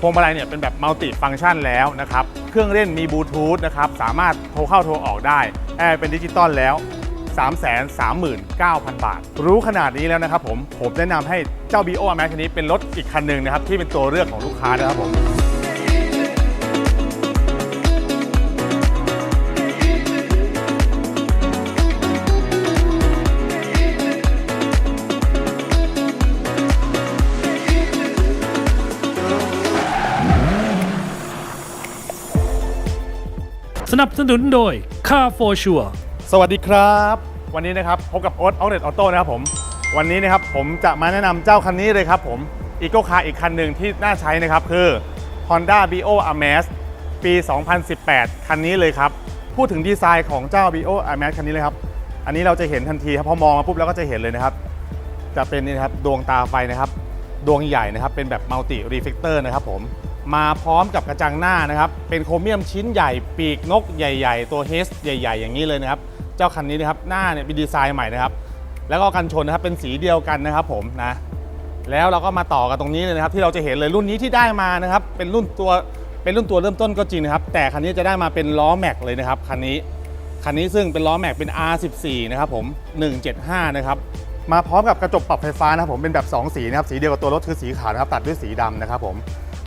พวงมาลัยเนี่ยเป็นแบบมัลติฟังก์ชันแล้วนะครับ เครื่องเล่นมีบลูทูธนะครับ สามารถโทรเข้าโทรออกได้ แอร์เป็นดิจิตอลแล้ว 339,000 บาท รู้ขนาดนี้แล้วนะครับผม ผมแนะนำให้เจ้า BO a m a x คันนี้เป็นรถอีกคันหนึ่งนะครับ ที่เป็นตัวเลือกของลูกค้านะครับผม นับสนุนโดย Car for Sure สวัสดีครับ วันนี้นะครับพบกับโอ๊ตออเดตออโต้นะครับผม วันนี้นะครับผมจะมาแนะนำเจ้าคันนี้เลยครับผมอีโก้คาร์อีกคันหนึ่งที่น่าใช้นะครับคือ Honda Bio Amaze ปี 2018 คันนี้เลยครับ พูดถึงดีไซน์ของเจ้า Bio Amaze คันนี้เลยครับ อันนี้เราจะเห็นทันทีครับพอมองมาปุ๊บเราก็จะเห็นเลยนะครับ จะเป็นนี่นะครับดวงตาไฟนะครับ ดวงใหญ่นะครับเป็นแบบมัลติรีเฟกเตอร์นะครับผม มาพร้อมกับกระจังหน้านะครับ เป็นโครเมียมชิ้นใหญ่ปีกนกใหญ่ ๆ ตัวเฮสใหญ่ ๆ อย่างนี้เลยนะครับ เจ้าคันนี้นะครับหน้าเนี่ยเป็นดีไซน์ใหม่นะครับ แล้วก็กันชนนะครับเป็นสีเดียวกันนะครับผมนะแล้วเราก็มาต่อกันตรงนี้เลยนะครับ ที่เราจะเห็นเลยรุ่นนี้ที่ได้มานะครับ เป็นรุ่นตัวเป็นรุ่นตัวเริ่มต้นก็จริงนะครับ แต่คันนี้จะได้มาเป็นล้อแม็กเลยนะครับคันนี้คันนี้ซึ่งเป็นล้อแม็กเป็น R14 นะครับผม 175 นะครับมาพร้อมกับกระจกปรับไฟฟ้านะครับผมเป็นแบบ 2 สีนะครับสีเดียวกับตัวรถคือสีขาวนะครับตัดด้วยสีดำนะครับผม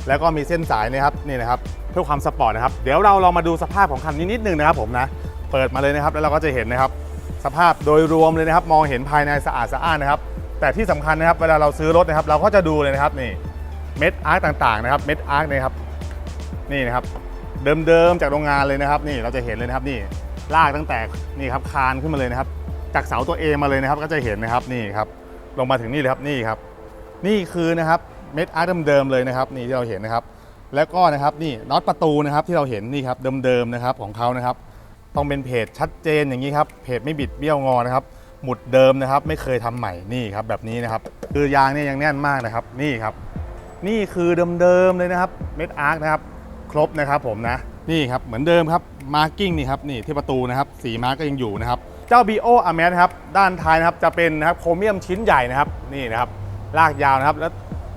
แล้วก็มีเส้นสายนะครับนี่นะครับเพื่อความสปอร์ตนะครับเดี๋ยวเราลองมาดูสภาพของคันนี้นิดนึงนะครับผมนะเปิดมาเลยนะครับ แล้วเราก็จะเห็นนะครับ สภาพโดยรวมเลยนะครับ มองเห็นภายในสะอาดสะอ้านนะครับ แต่ที่สำคัญนะครับเวลาเราซื้อรถนะครับ เราก็จะดูเลยนะครับนี่เม็ดอาร์ตต่างๆนะครับเม็ดอาร์ตนะครับนี่นะครับเดิมๆจากโรงงานเลยนะครับนี่เราจะเห็นเลยนะครับนี่ลากตั้งแต่นี่ครับคานขึ้นมาเลยนะครับ จากเสาตัว A มาเลยนะครับ ก็จะเห็นนะครับนี่ครับลงมาถึงนี่เลยครับนี่ครับ นี่คือนะครับ เม็ดอาร์ตเดิมๆเลยนะครับนี่ที่เราเห็นนะครับ แล้วก็นะครับนี่น็อตประตูนะครับที่เราเห็นนี่ครับเดิมๆนะครับของเขานะครับ ต้องเป็นเพจชัดเจนอย่างนี้ครับเพจไม่บิดเบี้ยวงอนะครับหมุดเดิมนะครับ ไม่เคยทำใหม่นี่ครับแบบนี้นะครับ คือยางเนี่ยยังแน่นมากนะครับนี่ครับ นี่คือเดิมๆเลยนะครับเม็ดอาร์คนะครับครบนะครับผมนะนี่ครับเหมือนเดิมครับมาร์กิ้งนี่ครับนี่ที่ประตูนะครับสีมาร์กก็ยังอยู่นะครับเจ้า BO a m a z นะครับด้านท้ายนะครับจะเป็นนะครับโครเมียมชิ้นใหญ่นะครับนี่นะครับลากยาวนะครับแล้ว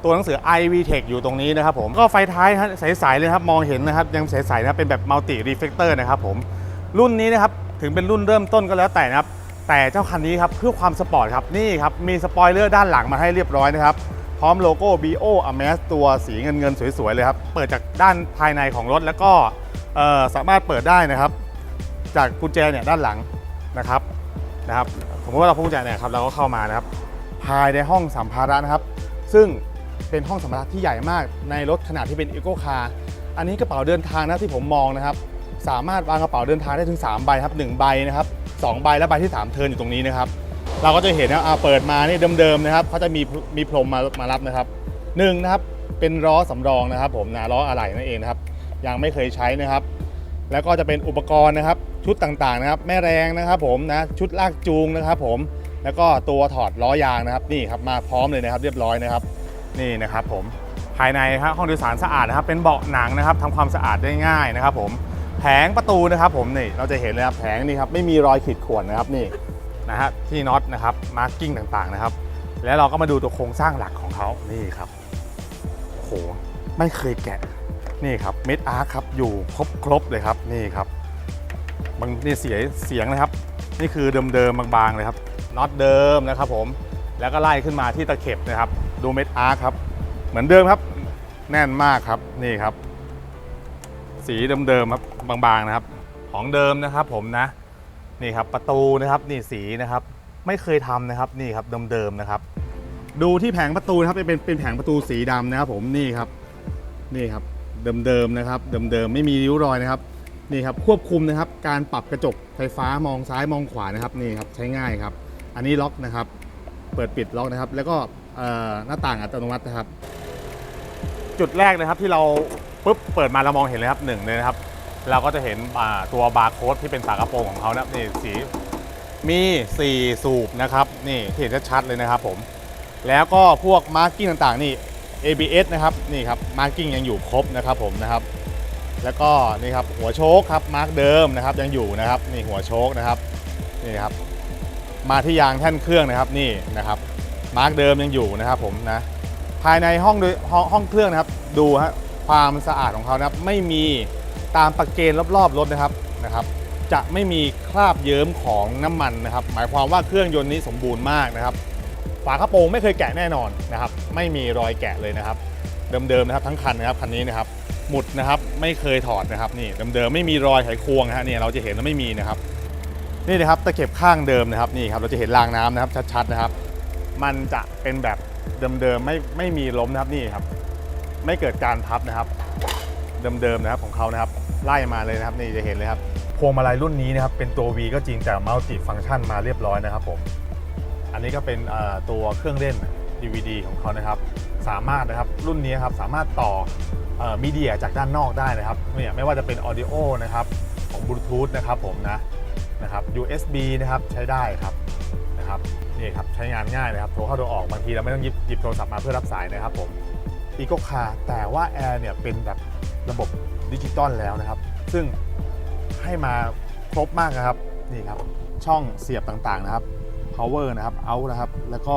ตัวหนังสือ IV Tech อยู่ตรงนี้นะครับผมก็ไฟท้ายใสๆเลยครับมองเห็นนะครับยังใสๆนะครับเป็นแบบมัลติรีเฟกเตอร์นะครับผมรุ่นนี้นะครับถึงเป็นรุ่นเริ่มต้นก็แล้วแต่นะครับแต่เจ้าคันนี้ครับเพื่อความสปอร์ตครับนี่ครับมีสปอยเลอร์ด้านหลังมาให้เรียบร้อยนะครับพร้อมโลโก้ BO a m a z ตัวสีเงินเงินสวยๆเลยครับเปิดจากด้านภายในของรถแล้วก็สามารถเปิดได้นะครับ จากกุญแจเนี่ยด้านหลังนะครับนะครับสมมติว่าเราพกกุญแจเนี่ยครับเราก็เข้ามานะครับภายในห้องสัมภาระนะครับ ซึ่ง เป็นห้องสัมภาระที่ใหญ่มากในรถขนาดที่เป็นอีโก้คาร์อันนี้กระเป๋าเดินทางนะที่ผมมองนะครับ สามารถวางกระเป๋าเดินทางได้ถึง 3 ใบครับ1ใบนะครับ2ใบและใบที่ 3 เทินอยู่ตรงนี้นะครับ เราก็จะเห็นนะอ่าเปิดมานี่เดิมๆนะครับเขาจะมีมีพรมมามารับนะครับหนึ่งนะครับเป็นล้อสำรองนะครับ ผมนะล้ออะไหล่นั่นเองนะครับ ยังไม่เคยใช้นะครับ แล้วก็จะเป็นอุปกรณ์นะครับ ชุดต่างๆนะครับ แม่แรงนะครับ ผมนะชุดลากจูงนะครับ ผมแล้วก็ตัวถอดล้อยางนะครับนี่ครับมาพร้อมเลยนะครับ เรียบร้อยนะครับ นี่นะครับผมภายในครับห้องโดยสารสะอาดนะครับเป็นเบาะหนังนะครับทำความสะอาดได้ง่ายนะครับ ผมแผงประตูนะครับผมนี่เราจะเห็นเลยครับแผงนี่ครับไม่มีรอยขีดข่วนนะครับนี่นะฮะที่น็อตนะครับมาร์กิ้งต่างๆนะครับ แล้วเราก็มาดูตัวโครงสร้างหลักของเขานี่ครับโอ้โหไม่เคยแกะนี่ครับเม็ดอาร์ครับอยู่ครบครบๆเลยครับนี่ครับบางนี่เสียเสียงนะครับ นี่คือเดิมๆบางๆเลยครับน็อตเดิมนะครับ ผมแล้วก็ไล่ขึ้นมาที่ตะเข็บนะครับ ดูเม็ดอาร์ครับ เหมือนเดิมครับ แน่นมากครับนี่ครับ สีเดิมๆครับบางๆนะครับ ของเดิมนะครับผมนะนี่ครับประตูนะครับนี่สีนะครับไม่เคยทำนะครับนี่ครับเดิมๆนะครับ ดูที่แผงประตูนะครับเป็นเป็นแผงประตูสีดำนะครับ ผมนี่ครับนี่ครับเดิมๆนะครับเดิมๆไม่มีริ้วรอยนะครับนี่ครับควบคุมนะครับ การปรับกระจกไฟฟ้ามองซ้ายมองขวานะครับนี่ครับใช้ง่ายครับ อันนี้ล็อกนะครับ เปิดปิดล็อกนะครับ แล้วก็ หน้าต่างอัตโนมัตินะครับ จุดแรกนะครับที่เราปุ๊บเปิดมาเรามองเห็นเลยครับหนึ่งเลยนะครับ เราก็จะเห็นตัวบาร์โค้ดที่เป็นฝากระโปรงของเขานะนี่สีมี 4 สูบนะครับนี่ที่เห็นชัดๆเลยนะครับผม แล้วก็พวกมาร์กิ้งต่างๆนี่ ABS นะครับนี่ครับมาร์กิ้งยังอยู่ครบนะครับผมนะครับแล้วก็นี่ครับหัวโชคครับมาร์กเดิมนะครับยังอยู่นะครับนี่หัวโชคนะครับนี่ครับมาที่ยางแท่นเครื่องนะครับนี่นะครับ มาร์กเดิมยังอยู่นะครับผมนะภายในห้องโดยห้องห้องเครื่องนะครับ ดูฮะความสะอาดของเขานะครับไม่มีตามประเกณฑ์รอบๆรถนะครับนะครับ จะไม่มีคราบเยิ้มของน้ำมันนะครับ หมายความว่าเครื่องยนต์นี้สมบูรณ์มากนะครับ ฝากระโปรงไม่เคยแกะแน่นอนนะครับ ไม่มีรอยแกะเลยนะครับ เดิมๆนะครับทั้งคันนะครับคันนี้นะครับ หมุดนะครับไม่เคยถอดนะครับนี่เดิมๆไม่มีรอยไขควงฮะเนี่ยเราจะเห็นว่าไม่มีนะครับนี่นะครับตะเข็บข้างเดิมนะครับนี่ครับเราจะเห็นรางน้ำนะครับชัดๆนะครับ มันจะเป็นแบบเดิมๆไม่ไม่มีล้มนะครับนี่ครับ ไม่เกิดการพับนะครับ เดิมๆนะครับของเขานะครับ ไล่มาเลยนะครับนี่จะเห็นเลยครับพวงมาลัยรุ่นนี้นะครับเป็นตัว V ก็จริงแต่มัลติฟัง c t ชันมาเรียบร้อยนะครับผมอันนี้ก็เป็นตัวเครื่องเล่น DVD ของเขานะครับ สามารถนะครับรุ่นนี้ครับสามารถต่อมีเดียจากด้านนอกได้นะครับเนี่ยไม่ว่าจะเป็น Audio นะครับของบลูทูธนะครับผมนะนะครับ USB นะครับใช้ได้ครับนะครับ นี่ครับใช้งานง่ายนะครับโทรเข้าโทรออกบางทีเราไม่ต้องหยิบหยิบโทรศัพท์มาเพื่อรับสายนะครับผมอีโกคาแต่ว่าแอร์เนี่ยเป็นแบบระบบดิจิตอลแล้วนะครับ ซึ่งให้มาครบมากนะครับนี่ครับช่องเสียบต่างๆนะครับ power นะครับ out นะครับ แล้วก็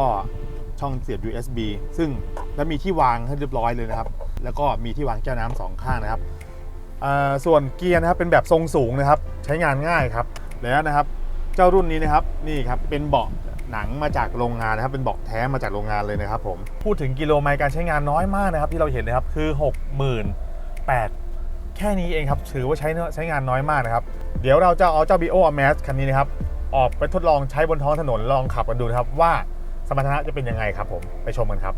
ช่องเสียบ USB ซึ่งและมีที่วางให้เรียบร้อยเลยนะครับ แล้วก็มีที่วางแก้วน้ำสองข้างนะครับส่วนเกียร์นะครับเป็นแบบทรงสูงนะครับ ใช้งานง่ายครับแล้วนะครับ เจ้ารุ่นนี้นะครับนี่ครับเป็นเบาะ หนังมาจากโรงงานนะครับเป็นเบาะแท้มาจากโรงงานเลยนะครับผมพูดถึงกิโลไมล์การใช้งานน้อยมากนะครับ ที่เราเห็นนะครับคือ 68,000แค่นี้เองครับถือว่าใช้เนื้อใช้งานน้อยมากนะครับ เดี๋ยวเราจะเอาเจ้า BO a m a s คันนี้นะครับออกไปทดลองใช้บนท้องถนนลองขับกันดูนะครับว่าสมรรถนะจะเป็นยังไงครับผมไปชมกันครับ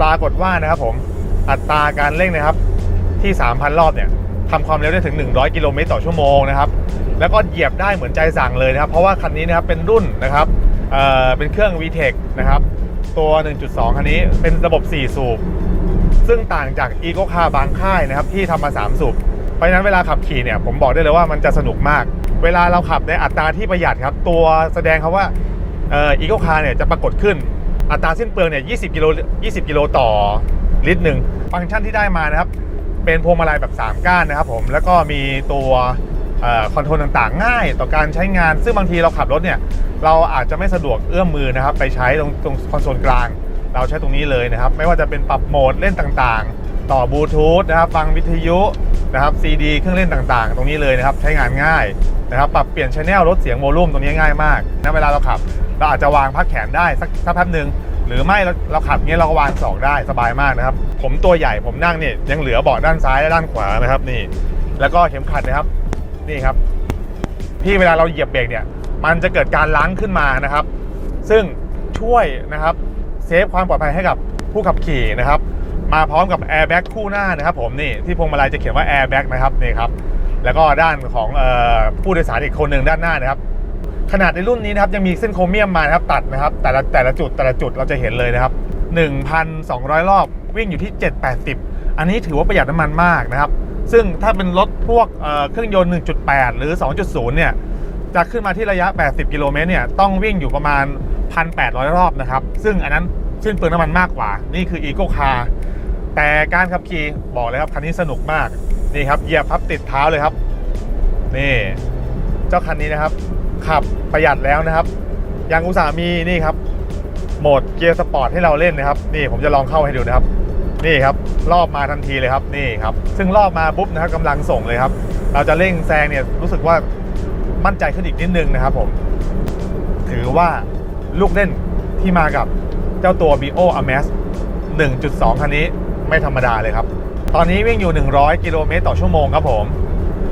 ปรากฏว่านะครับผมอัตราการเร่งนะครับที่ 3,000 รอบเนี่ยทำความเร็วได้ถึง 100 กิโลเมตรต่อชั่วโมงนะครับแล้วก็เหยียบได้เหมือนใจสั่งเลยนะครับ เพราะว่าคันนี้นะครับเป็นรุ่นนะครับเเป็นเครื่อง VTEC นะครับตัว 1.2 คันนี้เป็นระบบ 4 สูบ ซึ่งต่างจาก e c o Car บางค่ายนะครับที่ทำมา 3 สูบ เพราะนั้นเวลาขับขี่เนี่ยผมบอกได้เลยว่ามันจะสนุกมาก เวลาเราขับในอัตราที่ประหยัดครับ ตัวแสดงครับว่าอ่อ e c o Car เนี่ยจะปรากฏขึ้น อัตราสิ้นเปลืองเนี่ย20กิโล20 กิโลต่อลิตรหนึ่งฟังก์ชันที่ได้มานะครับ เป็นพวงมาลัยแบบ 3 ก้านนะครับผม แล้วก็มีตัวคอนโทรลต่างๆ ง่ายต่อการใช้งาน ซึ่งบางทีเราขับรถเนี่ย เราอาจจะไม่สะดวกเอื้อมมือนะครับ ไปใช้ตรงตรงคอนโซลกลาง เราใช้ตรงนี้เลยนะครับ ไม่ว่าจะเป็นปรับโหมดเล่นต่างๆ ต่อบลูทูธนะครับ ฟังวิทยุนะครับซีดีเครื่องเล่นต่างๆ ตรงนี้เลยนะครับ ใช้งานง่ายนะครับ ปรับเปลี่ยนชแนลลดเสียงโวลูมตรงนี้ง่ายมากนะเวลาเราขับ เราอาจจะวางพักแขนได้สักสักแป๊บหนึ่งหรือไม่เราเราขับเงี้ยเราก็วางศอกได้สบายมากนะครับ ผมตัวใหญ่ผมนั่งเนี่ยยังเหลือเบาะด้านซ้ายและด้านขวานะครับนี่ แล้วก็เข็มขัดนะครับนี่ครับที่เวลาเราเหยียบเบรกเนี่ย มันจะเกิดการล้างขึ้นมานะครับ ซึ่งช่วยนะครับเซฟความปลอดภัยให้กับผู้ขับขี่นะครับ มาพร้อมกับแอร์แบ็กคู่หน้านะครับ ผมนี่ที่พวงมาลัยจะเขียนว่าแอร์แบ็กนะครับนี่ครับแล้วก็ด้านของออผู้โดยสารอีกคนหนึ่งด้านหน้านะครับ ขนาดในรุ่นนี้นะครับยังมีเส้นโครเมียมมานะครับตัดนะครับแต่ละแต่ละจุดแต่ละจุดเราจะเห็นเลยนะครับ 1,200 รอบวิ่งอยู่ที่ 780 อันนี้ถือว่าประหยัดน้ำมันมากนะครับ ซึ่งถ้าเป็นรถพวกเเครื่องยนต์ 1.8 หรือ 2.0 เนี่ยจะขึ้นมาที่ระยะ 80 กิโลเมตรเนี่ยต้องวิ่งอยู่ประมาณ 1,800 รอบนะครับ ซึ่งอันนั้นสิ้นเปลืองน้ำมันมากกว่า นี่คือ Eco Car แต่การขับขี่บอกเลยครับคันนี้สนุกมากนี่ครับเหยียบพับติดเท้าเลยครับ นี่ เจ้าคันนี้นะครับ ขับประหยัดแล้วนะครับ ยังอุตส่าห์มีนี่ครับ โหมดเกียร์สปอร์ตให้เราเล่นนะครับ นี่ผมจะลองเข้าให้ดูนะครับ นี่ครับรอบมาทันทีเลยครับนี่ครับ ซึ่งรอบมาปุ๊บนะครับกำลังส่งเลยครับ เราจะเร่งแซงเนี่ยรู้สึกว่ามั่นใจขึ้นอีกนิดนึงนะครับผม ถือว่าลูกเล่นที่มากับเจ้าตัว BO a m a z 1.2 คันนี้ไม่ธรรมดาเลยครับ ตอนนี้วิ่งอยู่ 100 กิโลเมตรต่อชั่วโมงครับผม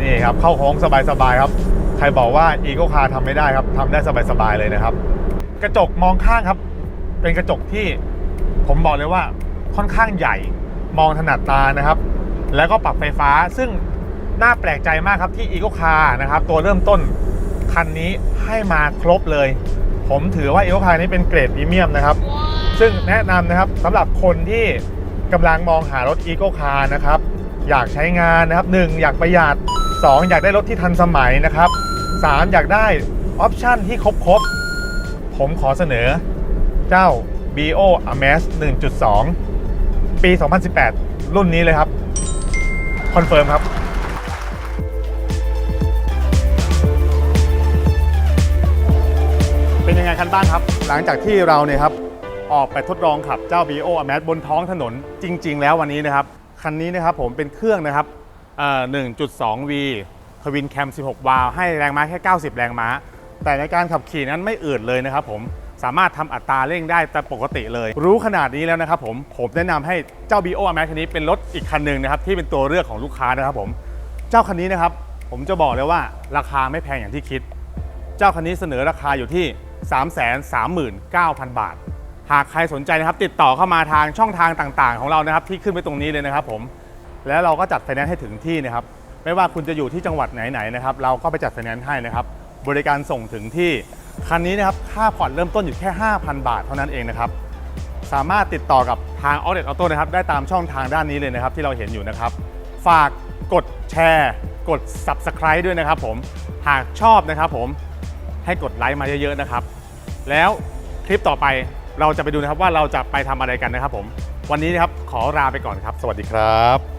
นี่ครับ เข้าโค้งสบายๆครับ ใครบอกว่า e c o Car ทำไม่ได้ครับทำได้สบายๆเลยนะครับ กระจกมองข้างครับ เป็นกระจกที่ผมบอกเลยว่าค่อนข้างใหญ่มองถนัดตานะครับ แล้วก็ปรับไฟฟ้าซึ่งน่าแปลกใจมากครับที่ e c o Car นะครับ ตัวเริ่มต้นคันนี้ให้มาครบเลย ผมถือว่า e c o Car นี้เป็นเกรดพรีเมียมนะครับ ซึ่งแนะนำนะครับสำหรับคนที่กำลังมองหารถ e c o Car นะครับ อยากใช้งานนะครับ 1 อยากประหยัด 2 อยากได้รถที่ทันสมัยนะครับ 3 อยากได้ออปชั่นที่ครบๆ ผมขอเสนอเจ้า BO Amaze 1.2 ปี 2018 รุ่นนี้เลยครับ คอนเฟิร์มครับเป็นยังไงกันบ้างครับ หลังจากที่เราเนี่ยครับ ออกไปทดลองขับเจ้า BO Amaze บนท้องถนนจริง ๆ แล้ววันนี้นะครับ คันนี้นะครับผมเป็นเครื่องนะครับเอ่อ 1.2V ทวินแคม 16 วาล์วให้แรงม้าแค่ 90 แรงม้า แต่ในการขับขี่นั้นไม่อืดเลยนะครับผมสามารถทำอัตราเร่งได้แต่ปกติเลย รู้ขนาดนี้แล้วนะครับผมผมแนะนำให้เจ้า BO Amaze คันนี้เป็นรถอีกคันหนึ่งนะครับที่เป็นตัวเลือกของลูกค้านะครับผมเจ้าคันนี้นะครับผมจะบอกเลยว่าราคาไม่แพงอย่างที่คิด เจ้าคันนี้เสนอราคาอยู่ที่ 339,000 บาท หากใครสนใจนะครับติดต่อเข้ามาทางช่องทางต่างๆ ของเรานะครับที่ขึ้นไปตรงนี้เลยนะครับผมแล้วเราก็จัดไฟแนนซ์ให้ถึงที่นะครับ ไม่ว่าคุณจะอยู่ที่จังหวัดไหนๆนะครับ เราก็ไปจัดไฟแนนซ์ให้นะครับ บริการส่งถึงที่ คันนี้นะครับ ค่าผ่อนเริ่มต้นอยู่แค่ 5,000 บาทเท่านั้นเองนะครับ สามารถติดต่อกับทาง Outlet Auto นะครับ ได้ตามช่องทางด้านนี้เลยนะครับ ที่เราเห็นอยู่นะครับ ฝากกดแชร์ กด Subscribe ด้วยนะครับ ผม หากชอบนะครับ ผม ให้กดไลค์มาเยอะๆนะครับ แล้วคลิปต่อไปเราจะไปดูนะครับว่าเราจะไปทำอะไรกันนะครับ ผม วันนี้นะครับขอลาไปก่อนครับ สวัสดีครับ